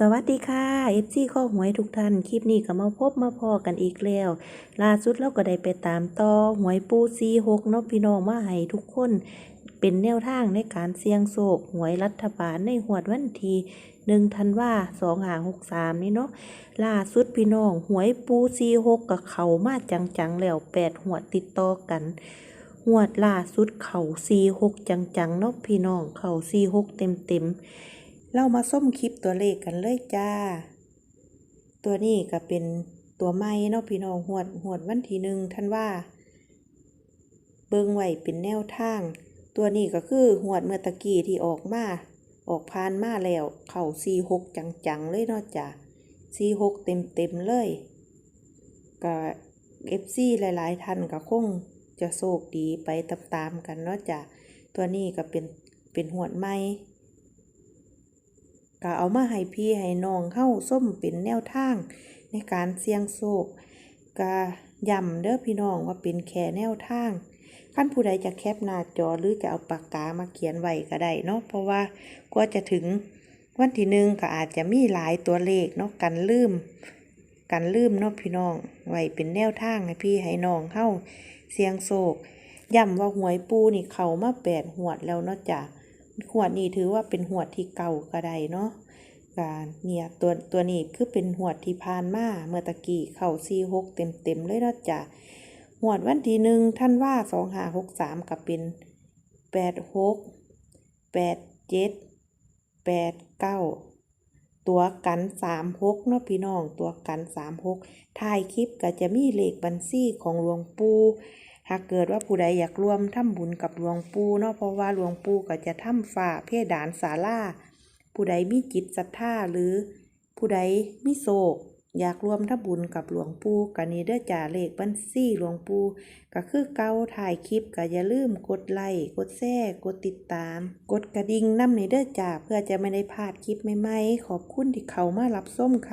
สวัสดีค่ะ FC ข้อหวยทุกท่าน คลิปนี้ก็มาพบมาพอกันอีกแล้ว ล่าสุดเราก็ได้ไปตามต่อหวยปูซีหกเนาะพี่น้องมาให้ทุกคน เป็นแนวทางในการเสี่ยงโศกหวยรัฐบาลในหวดวันที่หนึ่งธันวาสองหาหกสามนี่เนาะล่าสุดพี่น้องหวยปูซีหกกับเขามาจังๆแล้วแปดหวดติดต่อกันหวดล่าสุดเข่าซีหกจังๆเนาะพี่น้องเข่าซีหกเต็มๆ เรามาส้มคลิปตัวเลขกันเลยจ้า ตัวนี้ก็เป็นตัวไม้เนาะพี่น้องหวดหวดวันที่หนึ่งท่านว่า เบิงไหวเป็นแนวทาง ตัวนี้ก็คือหวดเมื่อตะกี้ที่ออกมา ออกพานมาแล้ว เข่าซีหกจังๆ เลยเนาะจ้ะซีหกเต็มๆเลยก็เอฟซีหลายๆท่านก็คงจะโชคดีไปตามๆกันเนาะจ้ะตัวนี้ก็เป็นเป็นหวดไม้ ก็เอามาให้พี่ให้น้องเข้าส้มเป็นแนวทาง ในการเสี่ยงโชคก็ย้ำเด้อพี่น้องว่าเป็นแค่แนวทางขั้นผู้ใดจะแคปหน้าจอหรือจะเอาปากกามาเขียนไว้ก็ได้เนาะเพราะว่ากว่าจะถึงวันที่หนึ่งก็อาจจะมีหลายตัวเลขเนาะกันลืม กันลืมเนาะพี่น้องไว้เป็นแนวทางให้พี่ให้น้องเข้าเสียงโศกย้ำว่าหวยปูนี่เขามาแปดหวดแล้วเนาะจ้ะ หวดนี้ถือว่าเป็นหวดที่เก่าก็ได้เนาะการเนี่ยตัวตัวนี้คือเป็นหวดที่พานมาเมื่อตะกี้เข่าซีหกเต็มเต็มเลยนะจ้ะหวดวันที่หนึ่งท่านว่าสองห้าหกสามกับเป็นแปดหกแปดเจ็ดแปดเก้าตัวกันสามหกเนาะพี่น้องตัวกันสามหกถ่ายคลิปก็จะมีเลขบัญชีของหลวงปู่ หากเกิดว่าผู้ใดอยากร่วมทำบุญกับหลวงปู่เนาะเพราะว่าหลวงปู่ก็จะทำฝ่าเพดานศาลาผู้ใดมีจิตศรัทธาหรือ ผู้ใดมีโศกอยากรวมทำบุญกับหลวงปู่กันนี้เด้อจ่าเลขบัญชีหลวงปู่ก็คือเก่าถ่ายคลิปก็อย่าลืมกดไลค์กดแชร์กดติดตาม กดกระดิ่งนำในเด้อจ่าเพื่อจะไม่ได้พลาดคลิปใหม่ๆขอบคุณที่เขามารับส้มค่ะ